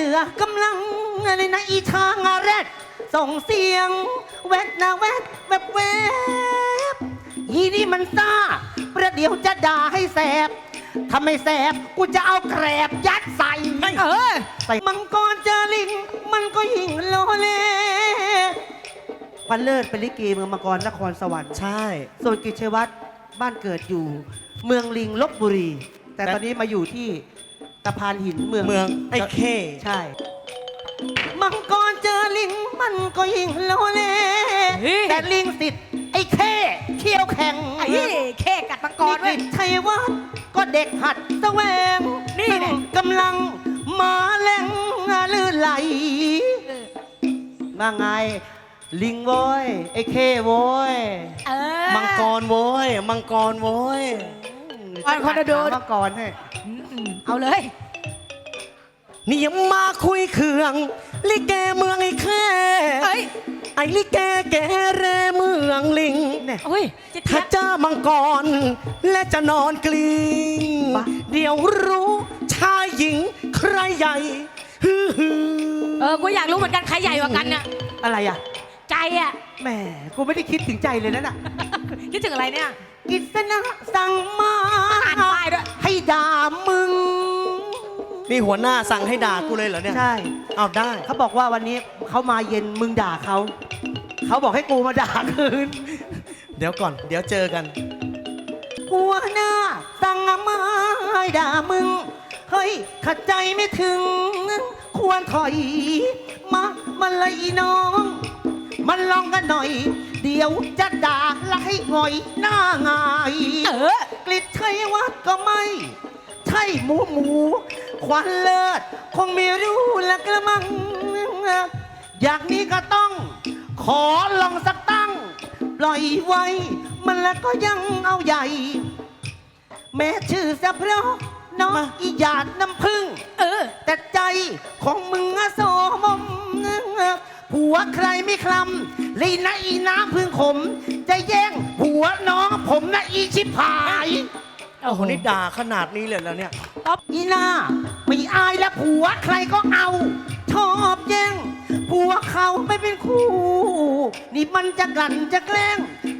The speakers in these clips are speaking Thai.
เหลือกำลังในนะอีช้างอาแรดส่งเสียง แวดนะแวดแวบแวบอีนี่มันซ่า ประเดี๋ยวจะด่าให้แสบถ้าไม่แสบกูจะเอาแกรบยัดใส่เออใส่มังกรเจอลิง มันก็ยิ่งโลเลพันเลิศเป็นลิเกเมืองมังกรนครสวรรค์ใช่ ส่วนกิจชัยวัฒน์บ้านเกิดอยู่ เมืองลิงลบบุรี แต่ตอนนี้มาอยู่ที่ ตะพานหินเมืองเมืองไอ้เข้ ใช่ มังกรเจอลิงมันก็ยิ่งโลเลเฮ้ย แต่ลิงติดไอ้เข้เขี้ยวแข็ง ไอ้แค่กัดมังกรเว้ยนี่ชัยวัฒน์ก็เด็กหัดแสวงนี่แหละ ซึ่งกำลังมาแรงลื่นไหลมาไง ลิงโว้ยไอ้เข้โว้ย เออมังกรโว้ย มังกรโว้ย อ่อนคนละโดนมังกรให้อืมเอาเลย นี่ยังมาคุยเครื่อง ลิเกเมืองไอ้แค่เอ้ยไอ้ลิเกแกเรเมืองลิงเนี่ยเฮ้ยจะถ้าเทียบเจอมังกร และจะนอนกลิ้งบ้าเดี๋ยวรู้ชายหญิงใครใหญ่ฮือฮือเออกูอยากรู้เหมือนกันใครใหญ่กว่ากันเนี่ยอะไรอะ ใจอะแหมกูไม่ได้คิดถึงใจเลยนะน่ะคิดถึงอะไรเนี่ย กิษณะสั่งมาอ่านป้ายด้วยให้ด่ามึง นี่หัวหน้าสั่งให้ด่ากูเลยเหรอเนี่ยใช่ เอาได้ เขาบอกว่าวันนี้เขามาเย็นมึงด่าเขา เขาบอกให้กูมาด่าคืน เดี๋ยวก่อน เดี๋ยวเจอกัน หัวหน้าสั่งมาให้ด่ามึง เฮ้ยขัดใจไม่ถึง ควรถอย มามาเลยอีน้อง มันลองกันหน่อยเดี๋ยวจะด่าและให้หงอยหน้าหงายเออกลิดชัยวัดก็ไม่ ใช่หมูหมู ควันเลิศ คงไม่รู้ละกระมัง อย่างนี้ก็ต้อง ขอลองสักตั้ง ปล่อยไว้ มันแล้วก็ยังเอาใหญ่ แม้ชื่อสะเพราะน้องอีหยาดน้ำพึ่ง เออ แต่ใจของมึงอะโสมม ผัวใครไม่คลำเลยนะอีน้ำพึ่งขม จะแย่งผัวน้องผมนะอีชิบหาย โอ้โหนี่ด่าขนาดนี้เลยแล้วเนี่ยอีหน้าไม่อายและผัวใครก็เอาชอบแย่งผัวเขาไม่เป็นคู่ นี่มันจะกลั่นจะแกล้ง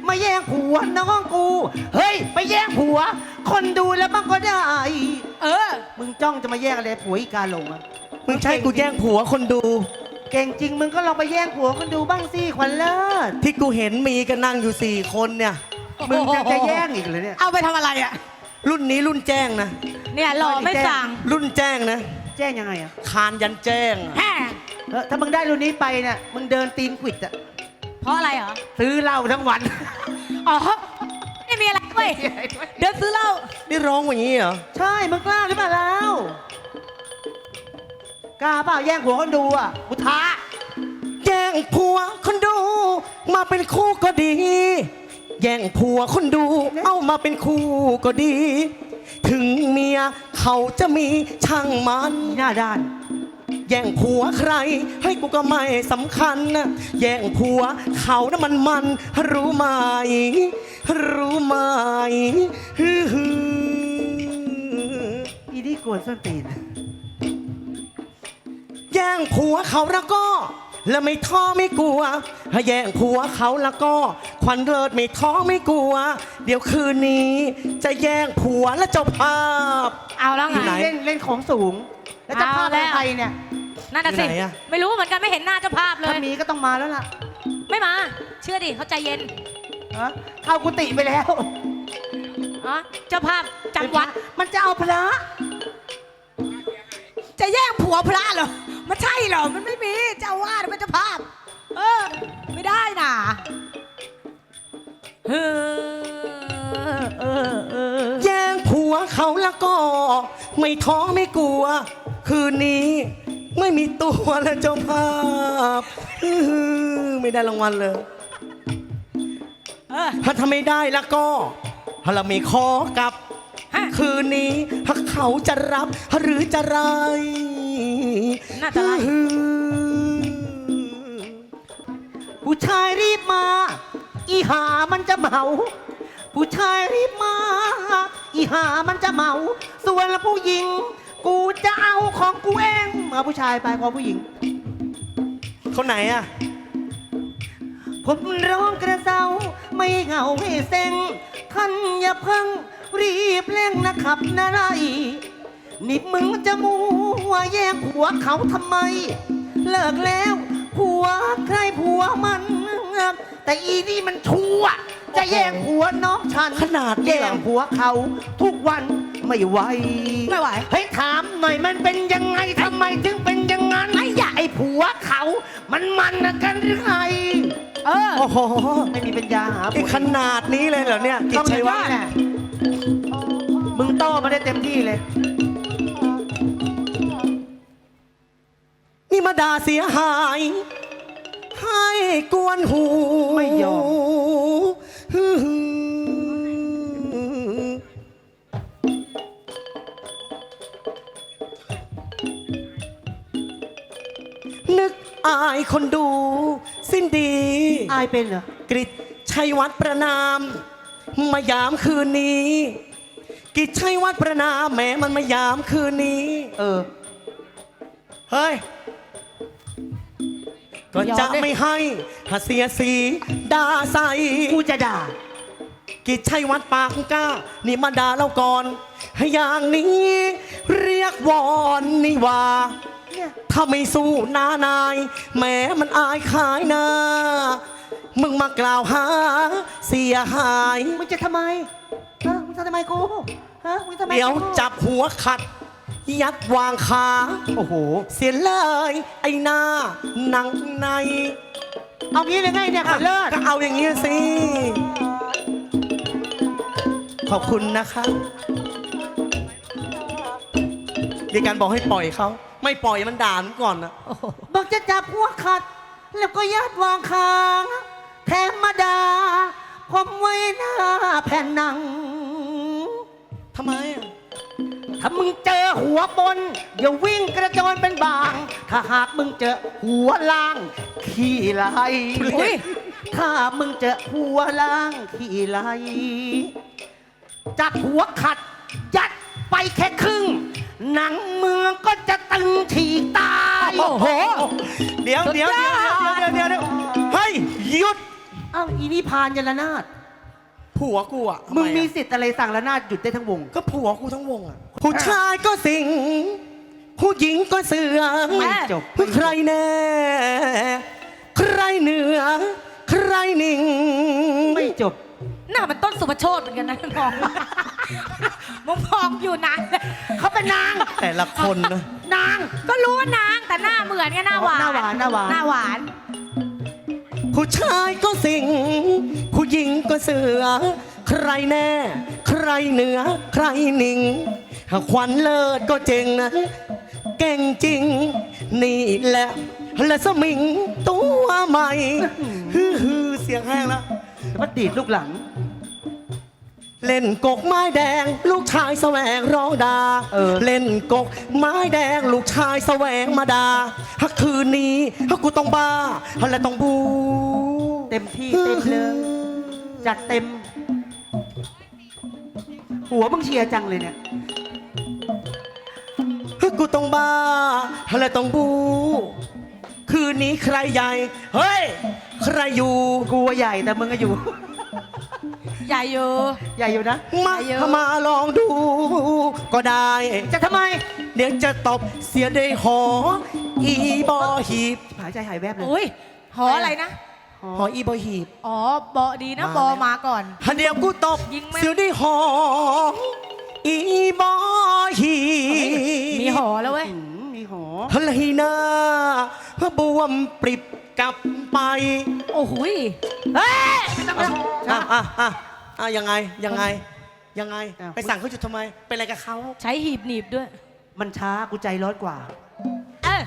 มาแย่งผัวน้องกู เฮ้ย ไปแย่งผัว คนดูแล้วบ้างก็ได้ เออ มึงจ้องจะมาแย่งอะไรผัวอีกาหลงอะมึงใช่กูแย่งผัวคนดู เก่งจริงมึงก็ลองไปแย่งผัวคนดูบ้างสิขวัญเลิศที่กูเห็นมีกันนั่งอยู่สี่คนเนี่ยมึงจะจะแย่งอีกเลยเนี่ย เอาไปทำอะไรอะ รุ่นนี้รุ่นแจ้งนะ เนี่ยหล่อไม่สั่งรุ่นแจ้งนะ แจ้งยังไงอะคานยันแจ้งอะแฮ่เออถ้ามึงได้รุ่นนี้ไปเนี่ยมึงเดินตีนขวิดอะเพราะอะไรเหรอ ซื้อเหล้าทั้งวัน อ๋อไม่มีอะไรเว้ยเดินซื้อเหล้านี่ร้องอย่างนี้เหรอ ใช่มึงกล้าหรือเปล่าแล้ว กล้าเปล่าแย่งผัวคนดูอะกูท้า แย่งผัวคนดู มาเป็นคู่ก็ดี แย่งผัวคนดู เอามาเป็นคู่ก็ดี ถึงเมียเขาจะมีช่างมัน หน้าด้าน แย่งผัวใคร ให้กูก็ไม่สำคัญนะแย่งผัวเขานะมันมันรู้ไหม รู้ไหมฮือฮือ อีนี่กวนส้นตีนแย่งผัวเขาแล้วก็ แล้วไม่ท้อไม่กลัวถ้าแย่งผัวเขาแล้วก็ ควันเลิศไม่ท้อไม่กลัว เดี๋ยวคืนนี้ จะแย่งผัวและเจ้าภาพ เอาแล้วไง อยู่ไหน เล่นเล่นของสูง แล้วจะเอาพาพแล้ว ใครเนี่ย นั่นน่ะสิ อยู่ไหนอะ ไม่รู้เหมือนกันไม่เห็นหน้าเจ้าภาพเลถ้ายมีก็ต้องมาแล้วล่ะไม่มา เชื่อดิเขาใจเย็นฮะเข้ากุฏิไปแล้วอ๋อเจ้าภาพจำวัด มันจะเอาพระ จะแย่งผัวพระเหรอ มันใช่เหรอ มันไม่มีเจ้าอาวาดเป็นเจ้าภาพ เออ ไม่ได้น่ะเออเออเออแย่งผัวเขาแล้วก็ ไม่ท้อไม่กลัว คืนนี้ไม่มีตัวและเจ้าภาพอื้อหือไม่ได้รางวัลเลย เออ ถ้าทำไม่ได้แล้วก็ถ้าเรามีขอกลับ ฮะ คืนนี้ถ้าเขาจะรับหรือจะไร น่าจะไล่อื้อหือผู้ชายรีบมา อีหามันจะเมา ผู้ชายรีบมา อีหามันจะเมา ส่วนผู้หญิง กูจะเอาของกูเองเอาผู้ชายไปพอผู้หญิงคนไหนอะ ผมร้องกระเซาไม่เหงาไม่เซ็งท่านอย่าเพิ่งรีบเร่งนะครับนาไร นี่มึงจะมัวแย่งผัวเขาทำไม เลิกแล้วผัวใครผัวมัน แต่อีนี่มันชั่ว จะแย่งผัวน้องฉันขนาดนี้แย่เหรองผัวเขาทุกวันไม่ไหว ไม่ไหว เฮ้ยถามหน่อยมันเป็นยังไงทำไมถึงเป็นอย่างนั้นไอ้ยาไอ้ผัวเขา มันมันนะกันหรือไงเออ โอ้โหไม่มีปัญญาหานี่ขนาดนี้เลยเหรอเนี่ยกิจต้องชัยวัฒน์แหละมึงโตมาได้เต็มที่เลย มาด่าเสียหาย ให้กวนหูไม่ยอม นึกอายคนดู สิ้นดี อายเป็นเหรอ กริจชัยวัฒน์ประนาม มายามคืนนี้ กิจชัยวัฒน์ประนามแหม้มันมายามคืนนี้ เออ เฮ้ย ก็ยอมจะดิไม่ให้หาเสียสีด่าใส่กูจะด่า กิจชัยวัฒน์ปากกล้า นี่มาด่าเราก่อนอย่างนี้ เรียกวอนนี่ว่าเนี่ยถ้าไม่สู้นานายแหม้มันอายขายหน้า มึงมากล่าวหา เสียหาย มึงจะทำไมฮะมึงจะทำไมกูฮะมึงทำไมเดี๋ยวกูจับหัวขัด ยัดวางขาโอ้โห เสียเลย ไอ้หน้าหนังในเอางี้เลยไงเนี่ยขวัญเลิศก็เอาอย่างนี้สิ ขอบคุณนะคะมีการบอกให้ปล่อยเขาไม่ปล่อยมันด่ามันก่อนนะบอกจะจับหัวขัด แล้วก็ยัดวางคางแถมมาดาผมไว้หน้าแผ่นหนังทำไมอะ ถ้ามึงเจอหัวบนอย่าวิ่งกระโจนเป็นบาง ถ้าหากมึงเจอหัวล่างขี้ไหลอุ๊ย ถ้ามึงเจอหัวล่างขี้ไหลจัดหัวขัดยัดไปแค่ครึ่ง หนังเมืองก็จะตึงฉีกตาย โอ้โห เดี๋ยวเดี๋ยวเดี๋ยวเดี๋ยวเดี๋ยวเดี๋ยวเฮ้ยหยุด เอ้าอีนี่พานยันละนาด ผัวกูอะมึงมีทำไอะสิทธิ์อะไรสั่งละนาดหยุดได้ทั้งวง ก็ผัวกูทั้งวงอะผู้ชายก็สิง ผู้หญิงก็เสือไม่จบใครแน่ ใครเหนือ ใครนิ่ง ไม่จบ หน้ามันต้นสุภโชตเหมือนกันนะมองมึงมองอยู่นานเลยเขาเป็นนาง แต่ละคนนะนางก็รู้ว่านางแต่หน้าเหมือนไงหน้าหวานหน้าหวานหน้าหวานหน้าหวาน ผู้ชายก็สิง ผู้หญิงก็เสือ ใครแน่ ใครเหนือ ใครนิ่งขวัญเลิศก็เจ๋งนะ เก่งจริง นี่แหละ และสมิงตัวใหม่ ฮือฮือเสียงแห้งแล้วแต่มันดีดลูกหลัง เล่นกกไม้แดง ลูกชายแสวงร้องดาเออ เล่นกกไม้แดง ลูกชายแสวงมาดาฮักคืนนี้ฮักกูต้องบ้าฮัและต้องบูเต็มที่เต็มเลยจัดเต็ม หัวมึงเชียร์จังเลยเนี่ย ฮักกูต้องบ้าฮัและต้องบู คืนนี้ใครใหญ่ เฮ้ย ใครอยู่ กูว่าใหญ่แต่มึงก็อยู่ ใหญ่อยู่ ใหญ่อยู่นะ มาเยอะถ้ามาลองดูก็ได้ จะทำไม เดี๋ยวจะตบเสียได้หอ อีบอหีบหายใจหายแวบเลยอุ้ยหออะไรนะ หออีบอหีบ อ๋อ บอดีนะมาบอแล้วมาก่อน ฮันเดียวกูตบยิงแม่น เสียวได้หอ อีบอหีมีหอแล้วเว้ยอืมมีหอฮัลฮีนาบวมปริบกลับไปโอ้โหยเฮ้ยไม่ต้องอะอะอะ อะยังไงยังไงยังไง อ้าว ไปสั่งเขาจุดทำไม เป็นอะไรกับเขาใช้หีบหนีบด้วย มันช้ากูใจร้อนกว่า เอ้ย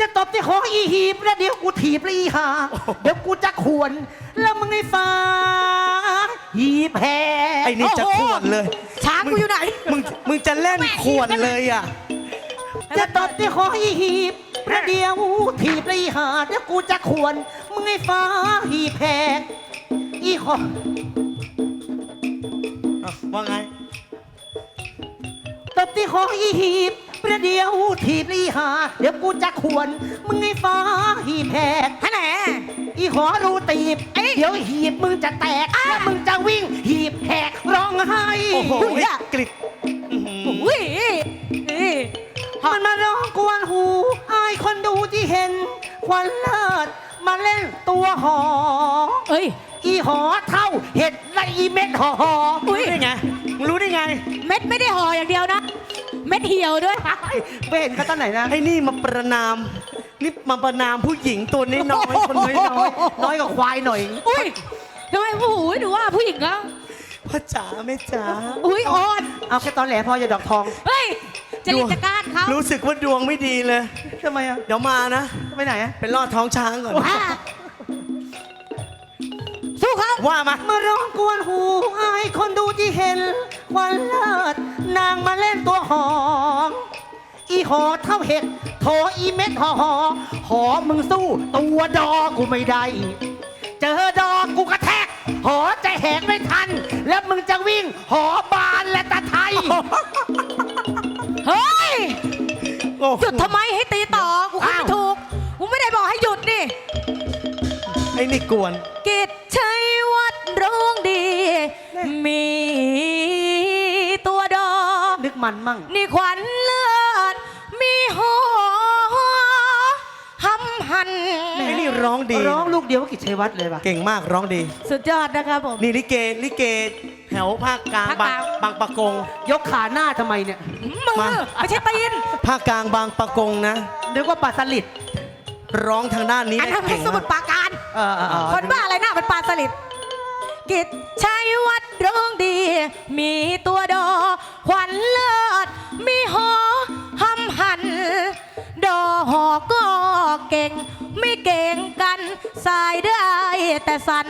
จะตบที่คออีหีบแล้วเดี๋ยวกูถีบแล้วอีหาเดี๋ยวกูจะขวน แล้วมึงไอ้ฟ้าหีบแห่ไอ้นี่จะโอ้ขโหวนเลยช้างกูอยู่ไหน มึงมึงจะเล่นขวนเลยอะจะตบที่คออีหีบแล้วเดี๋ยวถีบแล้วอีหาเดี๋ยวกูจะขวน มึงไอ้ฟ้าหีบแห่อีคออะ ว่าไง ตบที่คออีหีบ ประเดี๋ยวทีบลีหา เดี๋ยวกูจะขวน มึงไอ้ฟ้าหีบแหกฮะแหนอีหอรูตีบ เดี๋ยวหีบมึงจะแตก แล้วมึงจะวิ่งหีบแหกร้องไห้โอ้โหอุ๊ยอะกริดอื้อหืออุ้ยนี่มันมาร้องกวนหู อายคนดูที่เห็น ควันเลิศมาเล่นตัวหอ เอ้ย อีหอเท่า เห็ดและอีเม็ดหออุ๊ยรู้ได้ไงมึงรู้ได้ไงเม็ดไม่ได้ห่ออย่างเดียวนะ เม็ดเหี่ยวด้วย ไปเห็นเขาตอนไหนนะไอ้นี่มาประนามนี่มาประนามผู้หญิงตัวน้อยๆคนน้อยน้อยกว่าควายหน่อย อุ้ยทำไมโอ้โหดูว่าผู้หญิงก็ๆพ่อจ๋าแม่จ๋าอุ้ยอ่อน เอาแค่ตอนแหลพออย่าดอกทอง เฮ้ย จะรีบจะก้านเขารู้สึกว่าดวงไม่ดีเลยทำไมอะเดี๋ยวมานะ ไปไหนอะไปลอดท้องช้างก่อน อะสู้เขา ว่ามา มาร้องกวนหูอายคนดูที่เห็นควันเลิศนางมาเล่นตัวหอม อีหอเท่าเห็ดโถอีเม็ดหอหอหอมึงสู้ ตัวดอกูไม่ได้ เจอดอกูกระแทก หอจะแหกไม่ทัน แล้วมึงจะวิ่ง หอบานและตะไทย เฮ้ย โอ้หยุดทำไมให้ตีต่อ กูขึ้นไม่อ้าวถูก กูไม่ได้บอกให้หยุดนี่ ไอ้นี่กวน มีตัวดอนึกมันมั่ง นี่ขวัญเลือด มีหอหำหันไอ้นี่ร้องดี ร้องลูกเดียวกับกิจชัยวัฒน์เลยป่ะ เก่งมากร้องดี สุดยอดนะครับผม นี่ลิเกลิเกแถวภาคกลางภาคกบาลาง งบางปะกง ยกขาหน้าทำไมเนี่ย มือมาไม่ใช่ตีน ภาคกลางบางปะกงนะ นึกว่าปลาสลิดร้องทางด้านนี้อันได้นั้นเก่งสมุมาดกปราการ เออเออเออคนบ้าอะไรหน้าเป็นปลาสลิด กิจชัยวัดร้องดี มีตัวดอขวัญเลิศมีหอหำหัน ดอหอก็เก่ง ไม่เก่งกันสายได้แต่สัน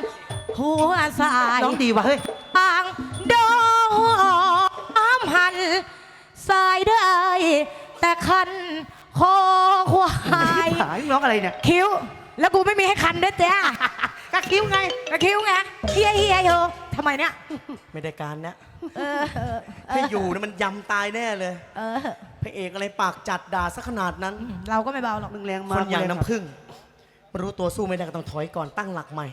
หัวสายร้องดีว่ะเฮ้ยทางดอหอหำหัน สายได้ แต่คันคอควาย หายร้องอะไรเนี่ย คิ้ว แล้วกูไม่มีให้คันด้วยจ้า ก็คิ้วไงกระคิ้วไงเฮียเฮียโยทำไมเนี่ย ไม่ได้การนะเออเออเอให้ออยู่นะมันยำตายแน่เลย เออ พระเอกอะไรปากจัดด่าสักขนาดนั้น เราก็ไม่เบาหรอก มึงแรงคมากนอย่างน้ำผึ้งรู้ตัวสู้ไม่ได้ก็ต้องถอยก่อนตั้งหลักใหม่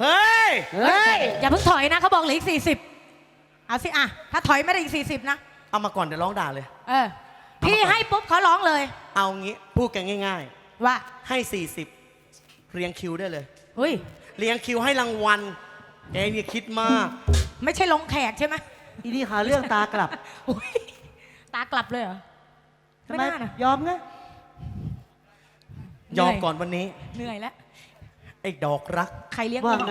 เฮ้ย เฮ้ย อย่าเพิ่งถอยนะเขาบอกเหลืออีกสี่สิบเอาสิอะ ถ้าถอยไม่ได้อีกสี่สิบนะ เอามาก่อนเดี๋ยวร้องด่าเลย เออ พี่ให้ปุ๊บเขาร้องเลย เอางี้พูดกันง่าย ว่า ๆ ให้ 40 เรียงคิวได้เลย เฮ้ยเรียงคิวให้รางวัลแกเนี่ยคิดมากไม่ใช่ลงแขกใช่ไหมอีนี่หาเรื่องตากลับอุ๊ยตากลับเลยเหรอ ทำไม่ไมน่านะ ยอมไงยอมก่อนวันนี้ เหนื่อยแล้วไอ้ดอกรัก ใครเลี้ยงว่ามึงไง